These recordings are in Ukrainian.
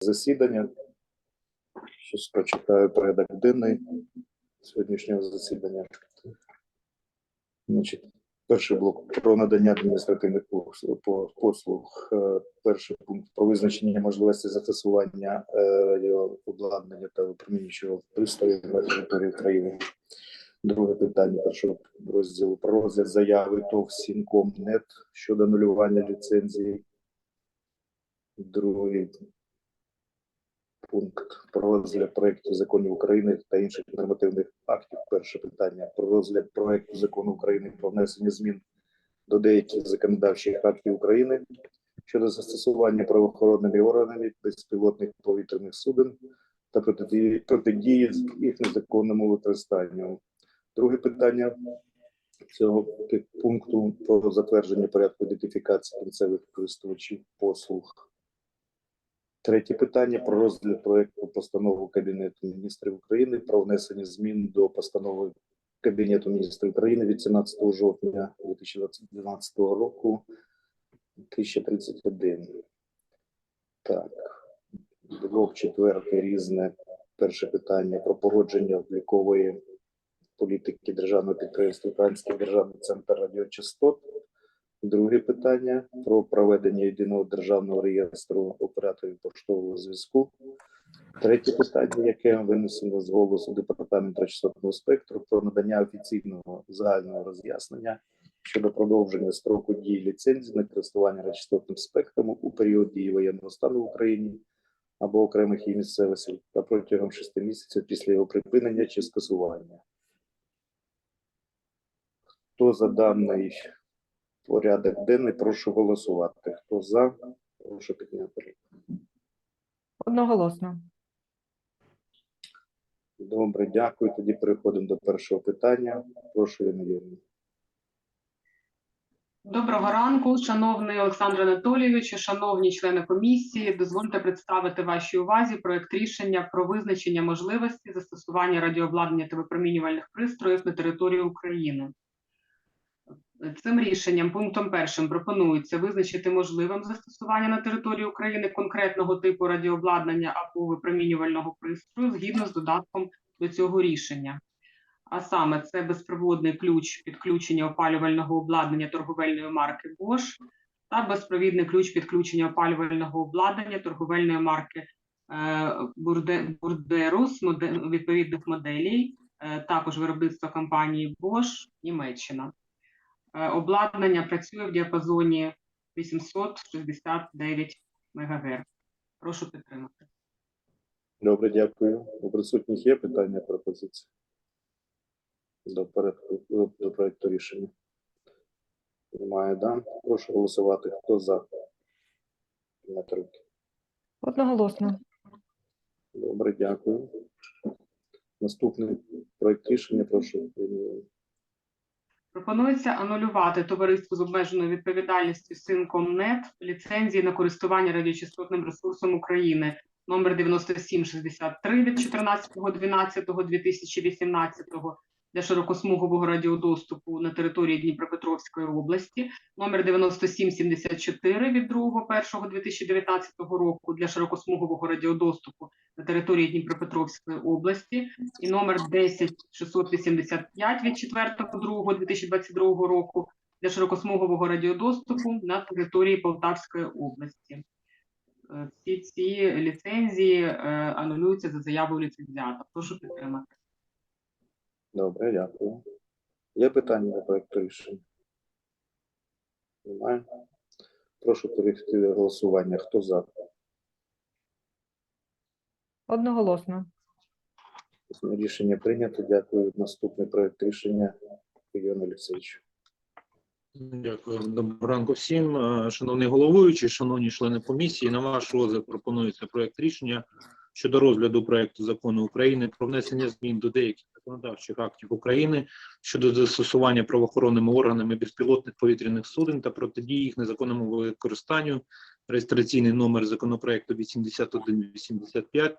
засідання. Щось прочитаю порядок денний сьогоднішнього засідання. Значить, перший блок про надання адміністративних послуг. Е, Перший пункт про визначення можливості застосування е, радіообладнання та випромінюючого пристроїв на території України. Друге питання першого розділу про розгляд заяви ТОВ Сінкомнет щодо анулювання ліцензії. Другий пункт про розгляд проекту законів України та інших нормативних актів. Перше питання про розгляд проекту закону України про внесення змін до деяких законодавчих актів України щодо застосування правоохоронними органами безпілотних повітряних суден та протидії їх незаконному використанню. Друге питання цього пункту про затвердження порядку ідентифікації кінцевих користувачів послуг. Третє питання про розгляд проекту постанови Кабінету міністрів України про внесення змін до постанови Кабінету міністрів України від 17 жовтня 2012 року 1031. Так, блок четвертий різне. Перше питання про погодження облікової політики державного підприємства Український державний центр радіочастот. Друге питання про проведення єдиного державного реєстру операторів поштового зв'язку. Третє питання, яке винесено з голосу департаменту частотного спектру про надання офіційного загального роз'яснення щодо продовження строку дії ліцензії на користування радіочастотним спектром у період дії воєнного стану в Україні або окремих її місцевостей та протягом шести місяців після його припинення чи скасування. Хто за даний порядок денний, прошу голосувати. Хто за, прошу підняти руку. Одноголосно. Добре, дякую. Тоді переходимо до першого питання. Прошу, Ірина Юрійовна. Доброго ранку, шановний Олександр Анатолійович, шановні члени комісії. Дозвольте представити вашій увазі проект рішення про визначення можливості застосування радіообладнання та випромінювальних пристроїв на території України. Цим рішенням пунктом першим пропонується визначити можливим застосування на території України конкретного типу радіообладнання або випромінювального пристрою згідно з додатком до цього рішення. А саме це безпроводний ключ підключення опалювального обладнання торговельної марки Bosch та безпровідний ключ підключення опалювального обладнання торговельної марки е, Бурдерус відповідних моделей, е, також виробництва компанії Bosch, Німеччина. Е, Обладнання працює в діапазоні 869 МГц. Прошу підтримати. Добре, дякую. У присутніх є питання, пропозиції? До порядку до проекту рішення. Немає, да? Прошу голосувати. Хто за? Одноголосно. Добре, дякую. Наступний проект рішення, прошу. Пропонується анулювати товариству з обмеженою відповідальністю Синкомнет ліцензії на користування радіочастотним ресурсом України. Номер 9763 від 14.12.2018 для широкосмугового радіодоступу на території Дніпропетровської області, номер 9774 від 2.1.2019 року для широкосмугового радіодоступу на території Дніпропетровської області і номер 10685 від 4.2.2022 року для широкосмугового радіодоступу на території Полтавської області. Е, Всі ці ліцензії е, анулюються за заявою ліцензіата. Прошу підтримати. Добре, дякую. Є питання до проекту рішення? Немає. Прошу перейти до голосування. Хто за? Одноголосно. Рішення прийнято. Дякую. Наступний проект рішення. Ігор Олексійович. Дякую. Доброго ранку всім. Е, Шановний головуючий, шановні члени комісії, на ваш розгляд пропонується проект рішення щодо розгляду проекту закону України про внесення змін до деяких законодавчих актів України щодо застосування правоохоронними органами безпілотних повітряних суден та протидії їх незаконному використанню. Реєстраційний номер законопроекту 8185.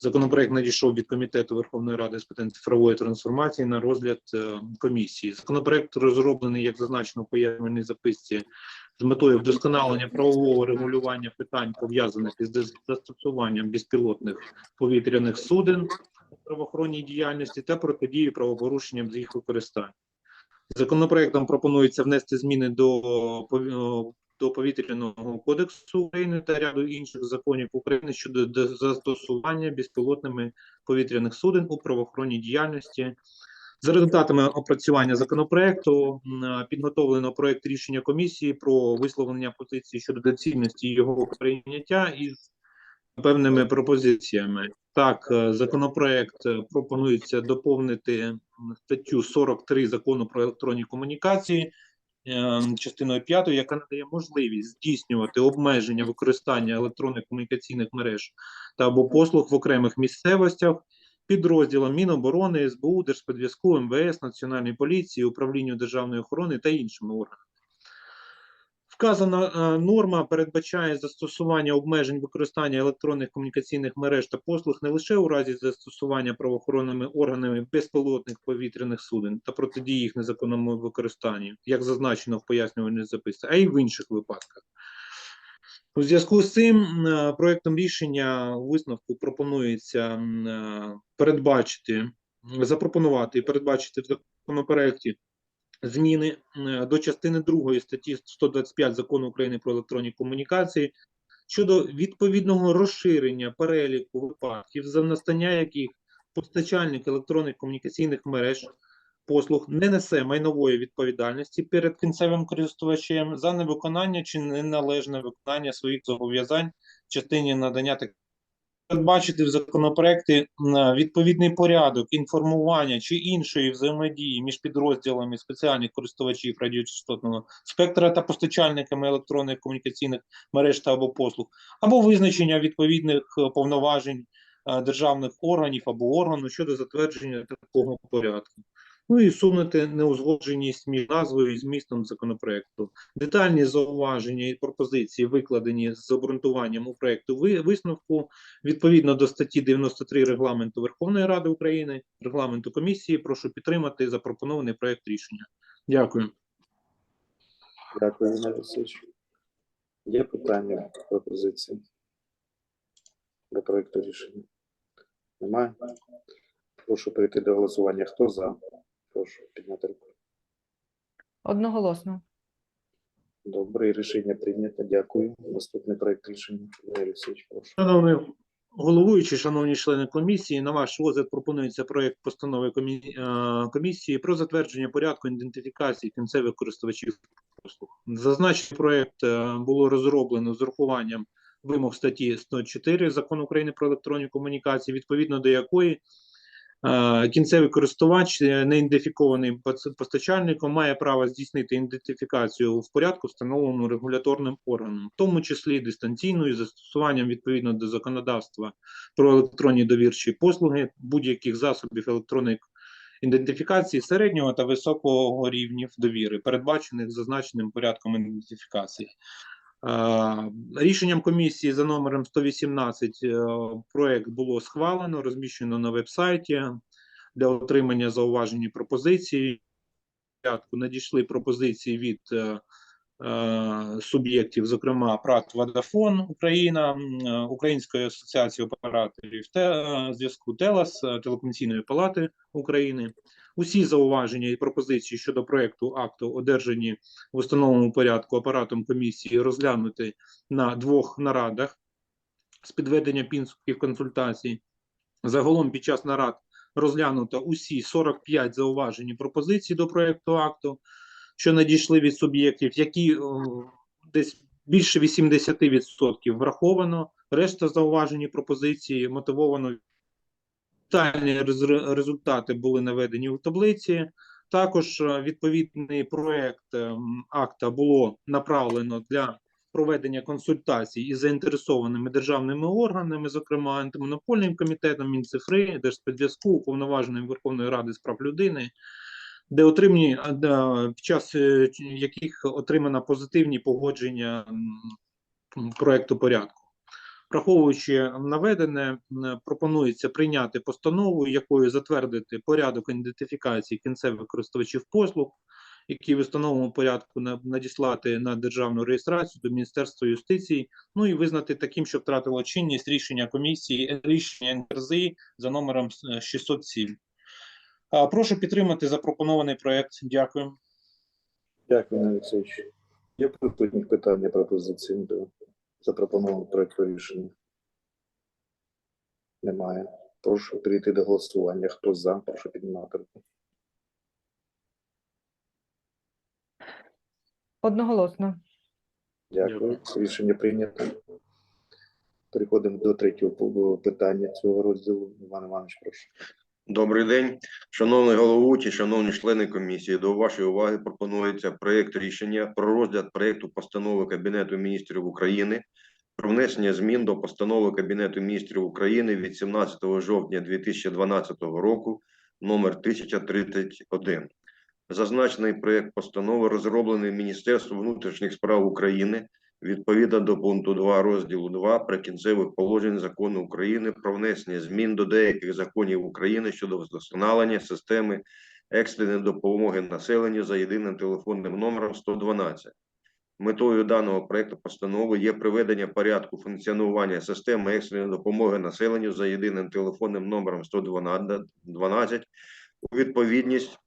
Законопроект надійшов від комітету Верховної Ради з питань цифрової трансформації на розгляд е, комісії. Законопроект розроблений, як зазначено в пояснювальній записці з метою вдосконалення правового регулювання питань, пов'язаних із застосуванням безпілотних повітряних суден правоохоронній діяльності та протидії правопорушенням з їх використання. Законопроектом пропонується внести зміни до до повітряного кодексу України та ряду інших законів України щодо застосування безпілотними повітряних суден у правоохоронній діяльності. За результатами опрацювання законопроекту підготовлено проект рішення комісії про висловлення позиції щодо доцільності його прийняття із певними пропозиціями. Так, е, законопроект е, пропонується доповнити статтю 43 закону про електронні комунікації е, частиною 5, яка надає можливість здійснювати обмеження використання електронних комунікаційних мереж та або послуг в окремих місцевостях підрозділам Міноборони, СБУ, Держспецзв'язку, МВС, Національної поліції, Управлінню державної охорони та іншими органами. Вказана е, норма передбачає застосування обмежень використання електронних комунікаційних мереж та послуг не лише у разі застосування правоохоронними органами безпілотних повітряних суден та протидії їх незаконному використанню, як зазначено в пояснювальній записці, а й в інших випадках. У зв'язку з цим е, проектом рішення у висновку пропонується е, передбачити, запропонувати і передбачити в законопроекті зміни е, до частини 2 статті 125 Закону України про електронні комунікації щодо відповідного розширення переліку випадків, за настання яких постачальник електронних комунікаційних мереж послуг не несе майнової відповідальності перед кінцевим користувачем за невиконання чи неналежне виконання своїх зобов'язань в частині надання таких. Передбачити в законопроекті відповідний порядок інформування чи іншої взаємодії між підрозділами спеціальних користувачів радіочастотного спектра та постачальниками електронних комунікаційних мереж та або послуг, або визначення відповідних е, повноважень е, державних органів або органу щодо затвердження такого порядку. Ну і сунути неузгодженість між назвою і змістом законопроекту. Детальні зауваження і пропозиції викладені з обґрунтуванням у проекту висновку відповідно до статті 93 регламенту Верховної Ради України, регламенту комісії. Прошу підтримати запропонований проект рішення. Дякую. Дякую, Геннадій Олексійович. Є питання, пропозиції до проекту рішення? Немає? Прошу перейти до голосування. Хто за? Прошу підняти руку. Одноголосно. Добре, рішення прийнято. Дякую. Наступний проект рішення. Олексійович, прошу. Шановний головуючий, шановні члени комісії, на ваш розгляд пропонується проект постанови комі- е, комісії про затвердження порядку ідентифікації кінцевих користувачів послуг. Зазначений проект е, було розроблено з урахуванням вимог статті 104 Закону України про електронні комунікації, відповідно до якої кінцевий користувач, е, не ідентифікований постачальником, має право здійснити ідентифікацію в порядку, встановленому регуляторним органом, в тому числі дистанційною застосуванням відповідно до законодавства про електронні довірчі послуги будь-яких засобів електронної ідентифікації середнього та високого рівнів довіри, передбачених зазначеним порядком ідентифікації. Е, Рішенням комісії за номером 118 е, проект було схвалено, розміщено на веб-сайті для отримання зауважень і пропозицій. Надійшли пропозиції від е, суб'єктів, зокрема ПРАТ Водафон Україна, Української асоціації операторів зв'язку ТЕЛАС, Телекомунікаційної палати України. Усі зауваження і пропозиції щодо проекту акту одержані в установленому порядку апаратом комісії розглянути на двох нарадах з підведення підсумків консультацій. Загалом під час нарад розглянуто усі 45 зауважень і пропозицій до проекту акту, що надійшли від суб'єктів, які о, десь більше 80% враховано, решта зауважень і пропозиції мотивовано. Детальні результати були наведені у таблиці. Також е, відповідний проект ем, акта було направлено для проведення консультацій із заінтересованими державними органами, зокрема антимонопольним комітетом Мінцифри, Держспецзв'язку, уповноваженим Верховної Ради з прав людини, де отримані під час е, яких отримано позитивні погодження проекту порядку. Враховуючи наведене, пропонується прийняти постанову, якою затвердити порядок ідентифікації кінцевих користувачів послуг, які в установленому порядку надіслати на державну реєстрацію до Міністерства юстиції, ну і визнати таким, що втратило чинність рішення комісії, рішення НКРЗІ за номером е, 607. Прошу підтримати запропонований проект. Дякую. Дякую, Олексійович. Є присутні питання пропозиції запропонованого проекту рішення? Немає. Прошу перейти до голосування. Хто за, прошу піднімати руку. Одноголосно. Дякую. Рішення прийнято. Переходимо до третього питання цього розділу. Іван Іванович, прошу. Добрий день, шановний головуючий, шановні члени комісії. До вашої уваги пропонується проект рішення про розгляд проекту постанови Кабінету міністрів України про внесення змін до постанови Кабінету міністрів України від 17 жовтня 2012 року номер 1031. Зазначений проект постанови розроблений Міністерством внутрішніх справ України відповідно до пункту 2 розділу 2 прикінцевих положень закону України про внесення змін до деяких законів України щодо вдосконалення системи екстреної допомоги населенню за єдиним телефонним номером 112. Метою даного проекту постанови є приведення порядку функціонування системи екстреної допомоги населенню за єдиним телефонним номером 112 у відповідність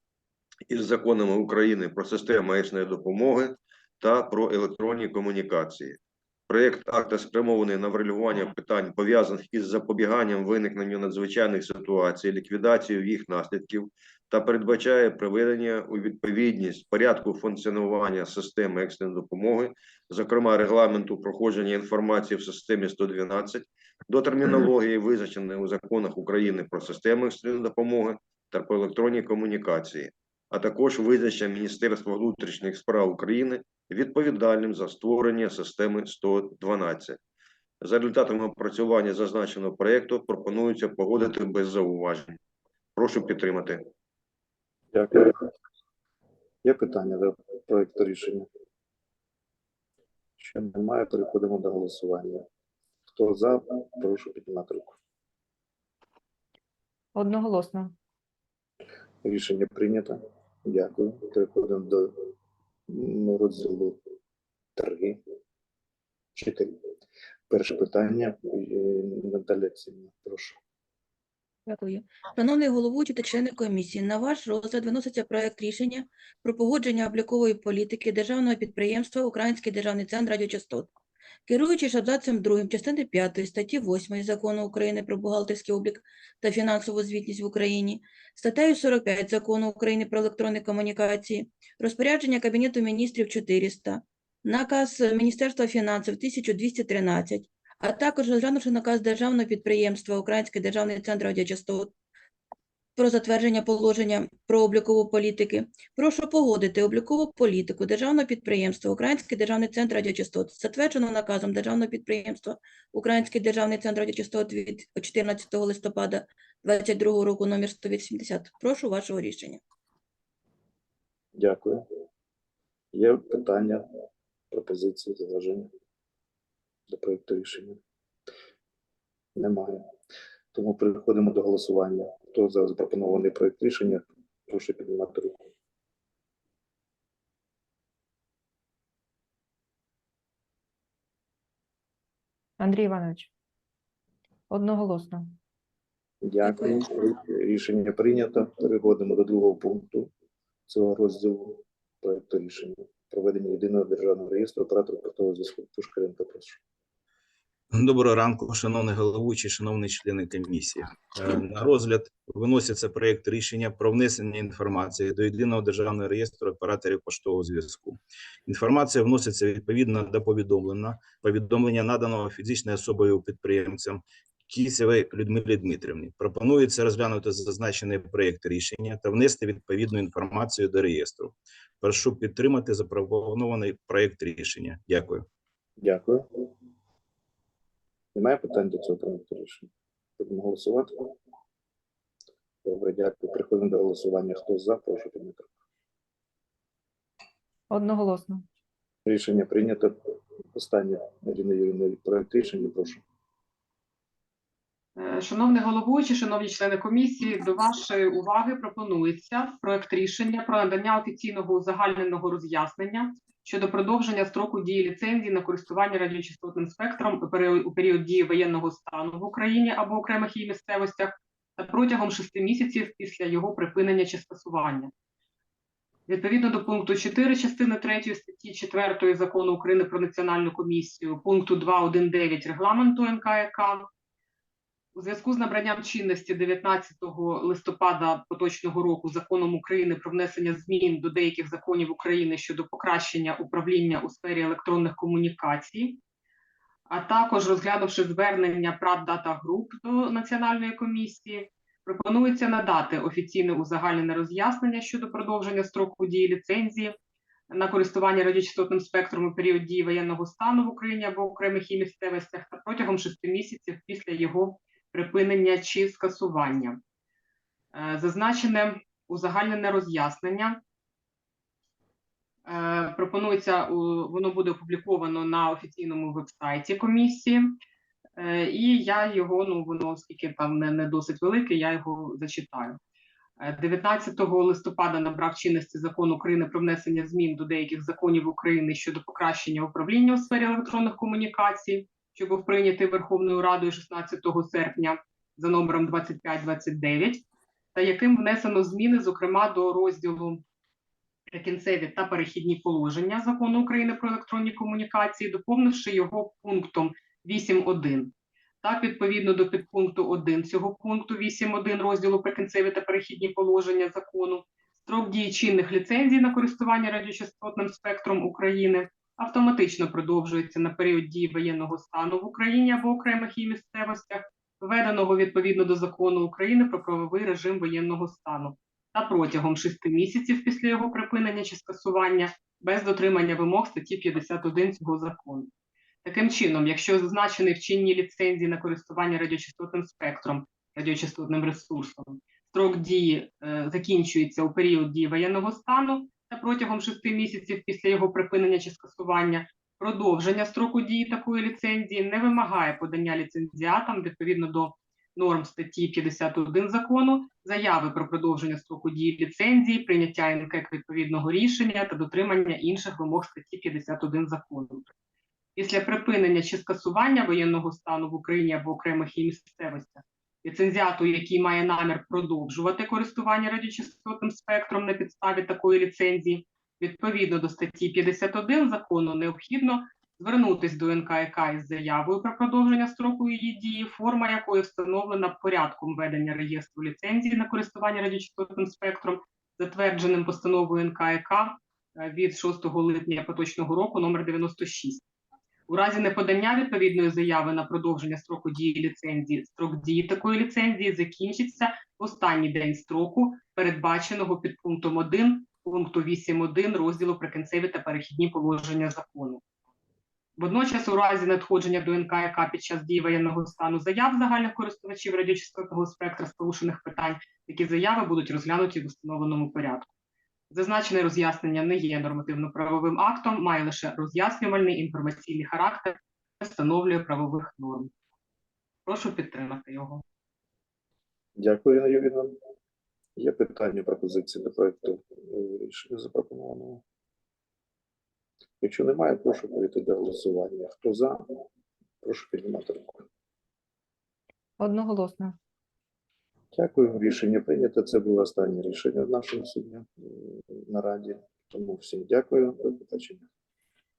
із законами України про систему екстреної допомоги та про електронні комунікації. Проєкт акта спрямований на врегулювання питань, пов'язаних із запобіганням виникненню надзвичайних ситуацій, ліквідацією їх наслідків та передбачає приведення у відповідність порядку функціонування системи екстреної допомоги, зокрема регламенту проходження інформації в системі 112, до термінології, визначеної у законах України про систему екстреної допомоги та про електронні комунікації, а також визначення Міністерства внутрішніх справ України відповідальним за створення системи 112. За результатами опрацювання зазначеного проєкту пропонується погодити без зауважень. Прошу підтримати. Дякую. Є питання до проекту рішення? Що немає, переходимо до голосування. Хто за, прошу піднімати руку. Одноголосно. Рішення прийнято. Дякую. Переходимо до розділу 3. 4. Перше питання. е, Наталя Цімна, прошу. Дякую. Шановний головуючий та члени комісії, на ваш розгляд виноситься проект рішення про погодження облікової політики державного підприємства Український державний центр радіочастот. Керуючись абзацем 2 частини 5 статті 8 Закону України про бухгалтерський облік та фінансову звітність в Україні, статтею 45 Закону України про електронні комунікації, розпорядження Кабінету міністрів 400, наказ Міністерства фінансів 1213, а також розглянувши наказ державного підприємства Український державний центр радіочастот про затвердження положення про облікову політики, прошу погодити облікову політику державного підприємства Український державний центр радіочастот, затвердженого наказом державного підприємства Український державний центр радіочастот від 14 листопада 2022 року номер 180. Прошу вашого рішення. Дякую. Є питання, пропозиції, зауваження до проекту рішення? Немає. Тому переходимо до голосування. Хто за запропонований проект рішення, прошу піднімати руку. Андрій Іванович. Одноголосно. Дякую. Рішення прийнято. Переходимо до другого пункту цього розділу проекту рішення. Проведення єдиного державного реєстру операторів портового зв'язку. Пушкаренко, прошу. Доброго ранку, шановний головуючий, шановні члени комісії. Е, На розгляд виноситься проєкт рішення про внесення інформації до єдиного державного реєстру операторів поштового зв'язку. Інформація вноситься відповідно до повідомлення, повідомлення наданого фізичною особою підприємцям Кісєвої Людмилі Дмитрівні. Пропонується розглянути зазначений проєкт рішення та внести відповідну інформацію до реєстру. Прошу підтримати запропонований проєкт рішення. Дякую. Дякую. Немає питань до цього проекту рішення? Будемо голосувати? Добре, дякую. Переходимо до голосування. Хто за, прошу підняти. Одноголосно. Рішення прийнято. Останнє Ірина Юрійовна, проект рішення, прошу. Е, Шановний головуючий, шановні члени комісії, до вашої уваги пропонується проект рішення про надання офіційного узагальненого роз'яснення щодо продовження строку дії ліцензії на користування радіочастотним спектром у період- дії воєнного стану в Україні або окремих її місцевостях та протягом шести місяців після його припинення чи скасування. Відповідно до пункту 4 частини 3 статті 4 закону України про національну комісію, пункту 2.1.9 регламенту НКК, у зв'язку з набранням чинності 19 листопада поточного року законом України про внесення змін до деяких законів України щодо покращення управління у сфері електронних комунікацій, а також розглянувши звернення ПРАД Дата Груп до національної комісії, пропонується надати офіційне узагальнене роз'яснення щодо продовження строку дії ліцензії на користування радіочастотним спектром у період дії воєнного стану в Україні або окремих її місцевостях та протягом шести місяців після його припинення чи скасування. Е, Зазначене узагальнене роз'яснення е, пропонується, воно буде опубліковано на офіційному вебсайті комісії. Е, І я його, ну воно оскільки там не, не досить велике, я його зачитаю. Е, 19 листопада набрав чинності закон України про внесення змін до деяких законів України щодо покращення управління у сфері електронних комунікацій, що був прийнятий Верховною Радою 16 серпня за номером 2529, та яким внесено зміни, зокрема до розділу прикінцеві та перехідні положення закону України про електронні комунікації, доповнивши його пунктом 8.1. Так, відповідно до підпункту 1 цього пункту 8.1 розділу прикінцеві та перехідні положення закону, строк дії чинних ліцензій на користування радіочастотним спектром України автоматично продовжується на період дії воєнного стану в Україні або окремих її місцевостях, введеного відповідно до закону України про правовий режим воєнного стану, та протягом шести місяців після його припинення чи скасування без дотримання вимог статті 51 цього закону. Таким чином, якщо зазначений в чинній ліцензії на користування радіочастотним спектром, радіочастотним ресурсом, строк дії е, закінчується у період дії воєнного стану та протягом шести місяців після його припинення чи скасування, продовження строку дії такої ліцензії не вимагає подання ліцензіатам відповідно до норм статті 51 закону, заяви про продовження строку дії ліцензії, прийняття НКК відповідного рішення та дотримання інших вимог статті 51 закону. Після припинення чи скасування воєнного стану в Україні або окремих її місцевостях ліцензіату, який має намір продовжувати користування радіочастотним спектром на підставі такої ліцензії, відповідно до статті 51 закону необхідно звернутись до НКК із заявою про продовження строку її дії, форма якої встановлена порядком ведення реєстру ліцензії на користування радіочастотним спектром, затвердженим постановою НКК від 6 липня поточного року номер 96. У разі неподання відповідної заяви на продовження строку дії ліцензії, строк дії такої ліцензії закінчиться в останній день строку, передбаченого під пунктом 1 пункту 8.1 розділу прикінцеві та перехідні положення закону. Водночас, у разі надходження до НКК під час дії воєнного стану заяв загальних користувачів радіочастотного спектра з порушених питань, такі заяви будуть розглянуті в установленому порядку. Зазначене роз'яснення не є нормативно-правовим актом, має лише роз'яснювальний інформаційний характер, не встановлює правових норм. Прошу підтримати його. Дякую, Інна Юрійовна. Є питання, пропозиції до проекту е, рішення запропонованого? Якщо немає, прошу перейти до голосування. Хто за? Прошу піднімати руку. Одноголосно. Дякую. Рішення прийнято. Це було останнє рішення в нашому сьогодні на раді. Тому всім дякую. До побачення.